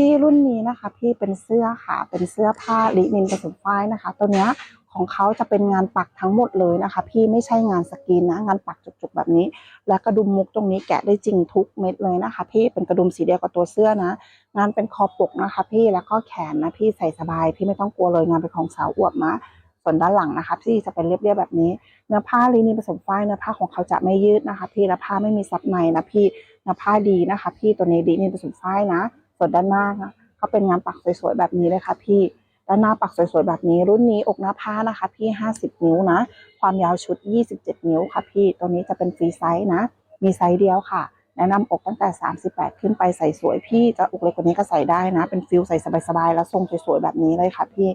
ที่รุ่นนี้นะคะ พี่เป็นเสื้อค่ะเป็นเสื้อผ้าลินินผสมฝ้ายนะคะ ตัวเนี้ยของเขาจะเป็นงานปักทั้งหมดเลยนะคะ พี่ไม่ใช่งานสกรีนนะ งานปักจุกๆแบบนี้ และกระดุมมุกตรงนี้แกะได้จริงทุกเม็ดเลยนะคะ พี่เป็นกระดุมสีเดียวกับตัวเสื้อนะ งานเป็นคอปกนะคะ พี่แล้วก็แขนนะพี่ใส่สบาย พี่ไม่ต้องกลัวเลยงานเป็นของสาวอวบนะส่วนด้านหลังนะคะพี่จะเป็นเรียบๆแบบนี้ เนื้อผ้าลินินผสมฝ้ายเนื้อผ้าของเขาจะไม่ยืดนะคะ พี่และผ้าไม่มีซับในนะพี่เนื้อผ้าดีนะคะ พี่ตัวนี้ลินินผสมฝ้ายนะ ส่วนด้านหน้านะเขาเป็นงานปักสวยๆแบบนี้เลยค่ะพี่ด้านหน้าปักสวยๆแบบนี้ รุ่นนี้อกหน้าผ้านะคะ พี่ 50 นิ้วนะ ความยาวชุด 27 นิ้วค่ะพี่ตัวนี้จะเป็นฟรีไซส์นะ มีไซส์เดียวค่ะ แนะนำอกตั้งแต่ 38 ขึ้นไปใส่สวยพี่จะอกเล็กกว่านี้ก็ใส่ได้นะ เป็นฟิลใส่สบายๆแล้วทรงสวยๆแบบนี้เลยค่ะ พี่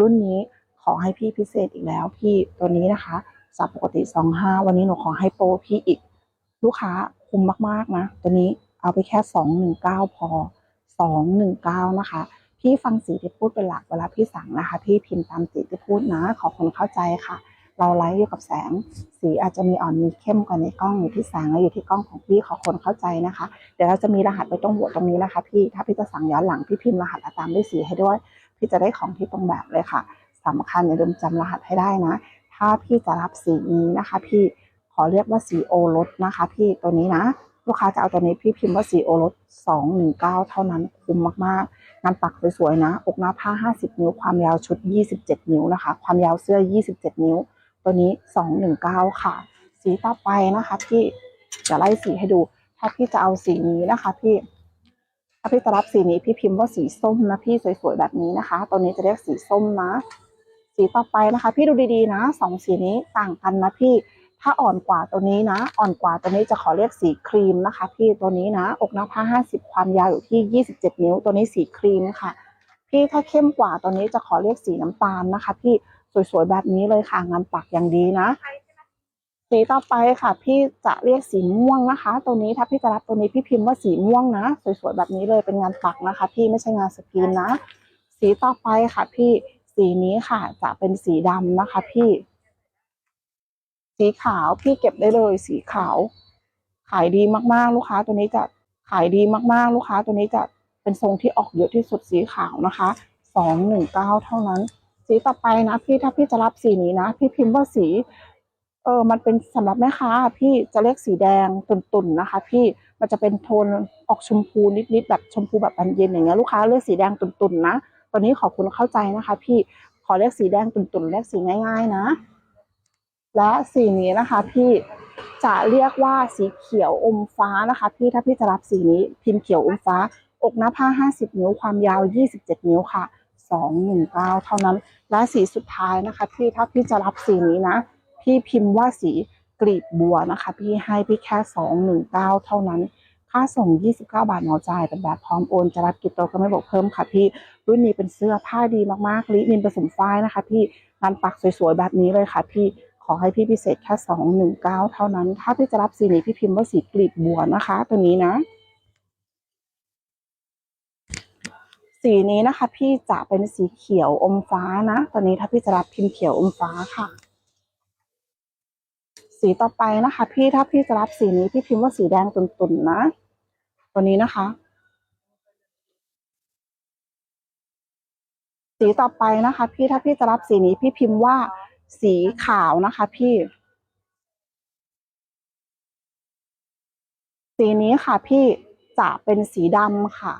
รุ่นนี้ขอให้พี่พิเศษอีกแล้ว พี่ตัวนี้นะคะจากปกติ 25 วันนี้หนูขอให้โปรพี่อีก ลูกค้าคุ้มมากๆนะ ตัวนี้เอาไปแค่ 219 พอ 219 นะคะพี่ฟังสีที่พูดเป็นหลักเวลาพี่สั่งนะคะ พี่พิมพ์ตามสีที่พูดนะ ขอคนเข้าใจค่ะ เราไลฟ์อยู่กับแสง สีอาจจะมีอ่อนมีเข้มกว่าในกล้องอยู่ที่แสงและอยู่ที่กล้องของพี่ขอคนเข้าใจนะคะ เดี๋ยวเราจะมีรหัสไว้ตรงหัวตรงนี้นะคะ พี่ถ้าพี่จะสั่งย้อนหลังพี่พิมพ์รหัสและตามด้วยสีให้ด้วย พี่จะได้ของที่ตรงแบบเลยค่ะสำคัญอย่าลืมจำรหัสให้ได้นะ ถ้าพี่จะรับสีนี้นะคะ พี่ขอเรียกว่าสีโอรสนะคะ พี่ตัวนี้นะ ลูกค้าจะเอาตัวนี้พี่พิมพ์ว่าสีโอรส219เก้าเท่านั้นคุ้มมากๆงานปักสวยๆนะ อกหน้าผ้า50นิ้ว ความยาวชุด27นิ้วนะคะ ความยาวเสื้อ27นิ้ว ตัวนี้219ค่ะ สีต่อไปนะคะ พี่จะไล่สีให้ดู ถ้าพี่จะเอาสีนี้นะคะพี่ถ้าพี่จะรับสีนี้พี่พิมพ์ว่าสีส้มนะพี่สวยๆแบบนี้นะคะ ตัวนี้จะเรียกสีส้มนะ สีต่อไปนะคะ พี่ดูดีๆนะสองสีนี้ต่างกันนะพี่ ถ้าอ่อนกว่าตัวนี้นะ อ่อนกว่าตัวนี้จะขอเรียกสีครีมนะคะ พี่ตัวนี้นะ อกหน้าผ้า 50 ความยาวอยู่ที่ 27 นิ้ว ตัวนี้สีครีมค่ะ พี่ถ้าเข้มกว่าตัวนี้จะขอเรียกสีน้ำตาลนะคะ พี่สวยๆแบบนี้เลยค่ะงานปักอย่างดีนะสีต่อไปค่ะ พี่จะเรียกสีม่วงนะคะ ตัวนี้ถ้าพี่จะรับตัวนี้พี่พิมพ์ว่าสีม่วงนะ สวยๆแบบนี้เลยเป็นงานปักนะคะ พี่ไม่ใช่งานสกรีนนะ สีต่อไปค่ะ พี่สีนี้ค่ะ จะเป็นสีดำนะคะ พี่ สีขาวพี่เก็บได้เลย สีขาว ขายดีมากๆลูกค้าตัวนี้จะขายดีมากๆลูกค้าตัวนี้จะเป็นทรงที่ออกเยอะที่สุดสีขาวนะคะสองหนึ่งเก้าเท่านั้น สีต่อไปนะพี่ถ้าพี่จะรับสีนี้นะ พี่พิมพ์ว่าสีเออมันเป็นสำหรับแม่ค้าพี่จะเรียกสีแดงตุ่นๆนะคะ พี่มันจะเป็นโทนออกชมพูนิดๆแบบชมพูแบบบานเย็นอย่างเงี้ยลูกค้าเลือกสีแดงตุ่นๆนะตัวนี้ขอบคุณเข้าใจนะคะ พี่ขอเรียกสีแดงตุ่นๆเรียกสีง่าย ๆ นะ และสีนี้นะคะพี่จะเรียกว่าสีเขียวอมฟ้านะคะ พี่ถ้าพี่จะรับสีนี้พิมพ์เขียวอมฟ้า อกหน้าผ้า 50 นิ้วความยาว 27 นิ้วค่ะ 219 เท่านั้น และสีสุดท้ายนะคะ พี่ถ้าพี่จะรับสีนี้นะ พี่พิมพ์ว่าสีกลีบบัวนะคะ พี่ให้พี่แค่ 219 เท่านั้น ค่าส่ง 29 บาทเหมาจ่ายเป็นแบบพร้อมโอนจะรับกิโตก็ไม่บอกเพิ่มค่ะพี่รุ่นนี้เป็นเสื้อผ้าดีมากๆลินินผสมฝ้ายนะคะ พี่งานปักสวยๆแบบนี้เลยค่ะพี่ ขอให้พี่พิเศษแค่219เท่านั้น ถ้าพี่จะรับสีนี้พี่พิมพ์ว่าสีกลีบบัวนะคะ ตัวนี้นะ สีนี้นะคะ พี่จะเป็นสีเขียวอมฟ้านะตอนนี้ถ้าพี่จะรับพิมพ์เขียวอมฟ้าค่ะสีต่อไปนะคะ พี่ถ้าพี่จะรับสีนี้พี่พิมพ์ว่าสีแดงตุ่นๆนะ ตัวนี้นะคะ สีต่อไปนะคะ พี่ถ้าพี่จะรับสีนี้พี่พิมพ์ว่า สีขาวนะคะ พี่ สีนี้ค่ะ พี่จะเป็นสีดำค่ะ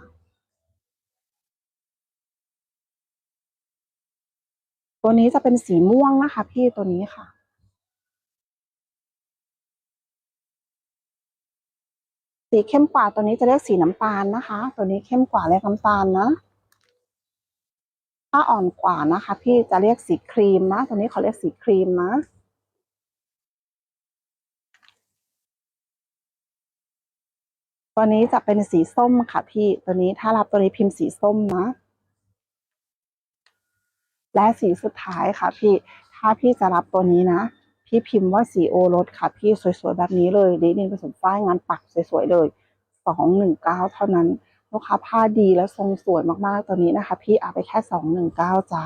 ตัวนี้จะเป็นสีม่วงนะคะ พี่ตัวนี้ค่ะสีเข้มกว่าตัวนี้จะเรียกสีน้ำตาลนะคะ ตัวนี้เข้มกว่าเรียกน้ำตาลนะ ถ้าอ่อนกว่านะคะ พี่จะเรียกสีครีมนะตัวนี้เขาเรียกสีครีมนะตัวนี้จะเป็นสีส้มค่ะพี่ตัวนี้ถ้ารับตัวนี้พิมพ์สีส้มนะ และสีสุดท้ายค่ะพี่ถ้าพี่จะรับตัวนี้นะ พี่พิมพ์ว่าสีโอรสค่ะพี่สวยๆแบบนี้เลยดินินผสมฝ้ายงานปักสวยๆเลยสองหนึ่งเก้าเท่านั้น ลูกค้าผ้าดีและทรงสวยมากๆตัวนี้นะคะ พี่เอาไปแค่สองหนึ่งเก้าจ้า